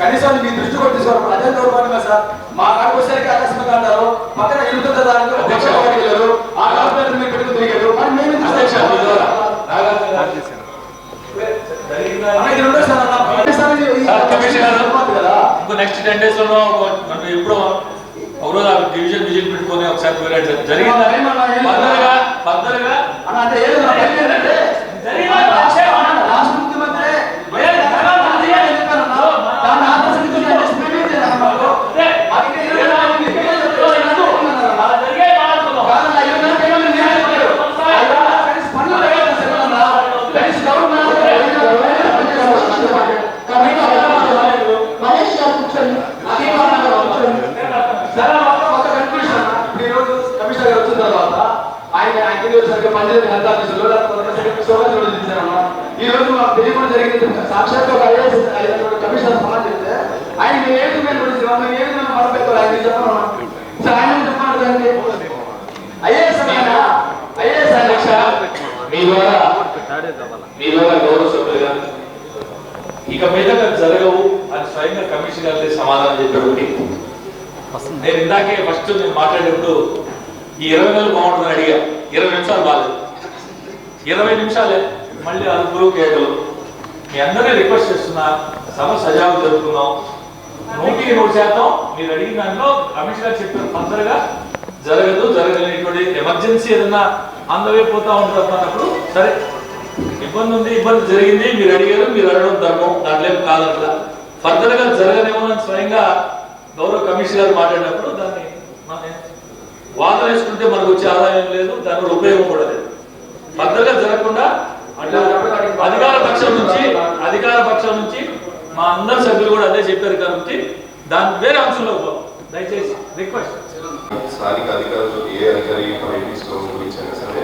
కనీసం మీ దృష్టి కూడా తీసుకోవడం అదే దౌర్భాగ్యమే సార్. మా కాడికి వచ్చేసరికి ఆకస్మికంగా అంటారు. పక్కన ఇరుకుతుంది దానికి ఆ కార్పొరేటర్ మీరు పెట్టుకుని తిరిగారు మరి మేము సార్ సార్, నెక్స్ట్ టెన్ డేస్లో మనం ఎప్పుడో ఆ డివిజన్ విజిట్ పెట్టుకొని ఒకసారి జరిగిందా? పద్ధతిగా అన్న, అంటే ఏదో నా భయం ఏంటంటే, జరిగిన పక్షే అన్న. రాష్ట్ర ముఖ్యమంత్రి లేదు, జరగాలి, అది ఏం చెప్పారన్న? దాన్ని ఆకర్షించి ఆయన స్పీడ్ చేయాలి మాకు. మాకు ఇంకా ఇరవై నాలుగు ఉంది. ఇరవై నాలుగు ఉంది అన్నారన్న. అలా జరిగే మాట్లాడుతున్నాం. కాదన్న, ఇరవై నాలుగు కేవలం నేనే చెప్పాడు. అయ్యా, కనీసం పనులు లేవన్నా చెప్పాలన్న. కనీసం గవర్నమెంట్ మహేష్ గారు కూర్చోండి అదే కారణంగా కూర్చోండి. సరే, ఒక- ఒక conclusion అన్న. ఇప్పుడు ఈ రోజు కమిషనర్ గారు వచ్చిన తర్వాత ఆయన ఆయన కింద వచ్చేసరికి పంచాయతీ హెల్త్ ఆఫీసులో లేకపోతే సోమవారం రోజు ఇచ్చారన్న. ఈ రోజు మాకు తెలియకుండా జరిగింది. సాక్షాత్ ఒక ఐఏఎస్ కమిషనర్ సమాధానం చెప్తే ఆయన మేము ఏ విధంగా గురించి మేము ఏ విధంగా మరపెట్టాలి ఆయన చెప్పాలన్నా సార్ ఆయన ఏం చెప్పాలి దానికి ఐఏఎస్ ఆయన ఐఏఎస్ అధ్యక్ష మీ ద్వారా మీ ద్వారా గౌరవ సభ్యులుగా ఇక మీద జరగవు అని స్వయంగా కమిషన్ గారి సమాధానం చెప్పాడు నేను ఇందాకే ఫస్ట్ నేను మాట్లాడేటప్పుడు ఈ ఇరవై నెలలు బాగుంటుందని అడిగా. ఇరవై నిమిషాలు బాగాలేదు ఇరవై నిమిషాలే. మళ్ళీ అదుపులు కేకలు మీ అందరినీ రిక్వెస్ట్ చేస్తున్నా సభ సజావు జరుపుకున్నాం నూటికి నూరు శాతం మీరు అడిగిన దాంట్లో కమిషన్ గారు చెప్పిన తొందరగా జరగదు జరగలేనటువంటి ఎమర్జెన్సీ ఏదన్నా అందవే పోతా ఉంటుంది అన్నప్పుడు సరే ఇబ్బంది ఉంది ఇబ్బంది జరిగింది మీరు అడిగారు మీరు అడగడం ధర్మం దాంట్లో ఏం కాదట్లా ఫర్దర్గా జరగనేమో అని స్వయంగా గౌరవ కమిషన్ గారు మాట్లాడినప్పుడు దాన్ని మన వాదన వేసుకుంటే మనకు వచ్చే ఆదాయం లేదు దానివల్ల ఉపయోగం కూడా లేదు. ఫర్దర్గా జరగకుండా అధికార పక్షం నుంచి అధికార పక్షం నుంచి మా అందరి సభ్యులు కూడా అదే చెప్పారు కాబట్టి దాని వేరే అంశంలో. దయచేసి రిక్వెస్ట్. స్థానిక అధికారులు ఏ అధికారి సరే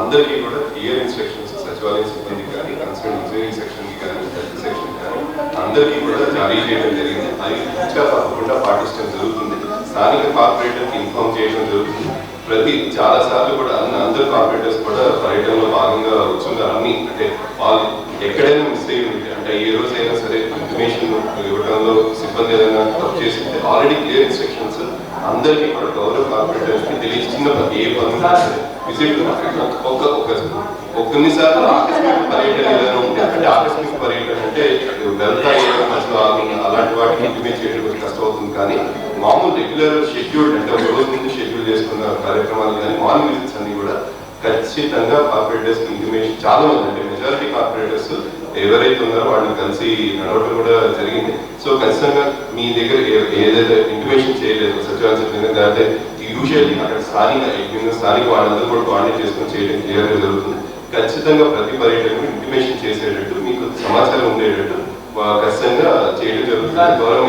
అందరికీ కూడా క్లియర్ ఇన్స్ట్రక్షన్స్ సచివాలయం సిబ్బందికి కానీ కన్సర్న్ ఇంజనీరింగ్ సెక్షన్కి కానీ హెల్త్ సెక్షన్ కానీ అందరికీ కూడా జారీ చేయడం జరిగింది. అది ఇంకా తప్పకుండా పాటించడం జరుగుతుంది. స్థానిక కార్పొరేటర్కి ఇన్ఫార్మ్ చేయడం జరుగుతుంది. ప్రతి చాలా సార్లు కూడా అన్ని అందరు కార్పొరేటర్స్ కూడా పర్యటనలో భాగంగా వచ్చుంటారు అన్ని అంటే వాళ్ళు ఎక్కడైనా మిస్ అయ్యి ఉంటే అంటే ఏ రోజైనా సరే ఇన్ఫర్మేషన్ ఇవ్వడంలో సిబ్బంది ఏదైనా తప్పు చేసి ఆల్రెడీ క్లియర్ ఇన్స్ట్రక్షన్స్ అందరికీ కూడా గౌరవ కార్పొరేటర్స్కి తెలియచిన ఏ పనులు విజిట్ ఒక ఒక కొన్నిసార్లు ఆకస్మిక పర్యటన ఏదైనా ఉంటే అంటే ఆకస్మిక పర్యటన అంటే వెళ్తా ఏదైనా మధ్యలో అలాంటి వాటికి ఇంటిమేట్ చేయడం కష్టం అవుతుంది కానీ మామూలు రెగ్యులర్ షెడ్యూల్ అంటే ఒక రోజు ముందు షెడ్యూల్ చేసుకున్న కార్యక్రమాలు కానీ మార్నింగ్ విజిట్స్ అన్ని కూడా ఖచ్చితంగా కార్పొరేటర్స్ ఇంటిమేషన్ చాలా మంది అంటే మెజారిటీ కార్పొరేటర్స్ ఎవరైతే ఉన్నారో వాళ్ళని కలిసి నడవడం కూడా జరిగింది. సో ఖచ్చితంగా మీ దగ్గర ఏదైతే ఇంటిమేషన్ చేయలేదు సచివాలయం చెప్పిన లేకపోతే యూజువల్లీ అక్కడ స్థానిక స్థానిక వాళ్ళందరూ కూడా కోఆర్డినేట్ చేసుకొని చేయడం క్లియర్గా జరుగుతుంది. ఖచ్చితంగా ప్రతి పర్యటనకు ఇంటిమేషన్ చేసేటట్టు మీకు సమాచారం ఉండేటట్టు ఖచ్చితంగా చేయడం జరుగుతుంది. గౌరవం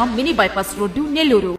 మినీ బైపాస్ రోడ్డు నెల్లూరు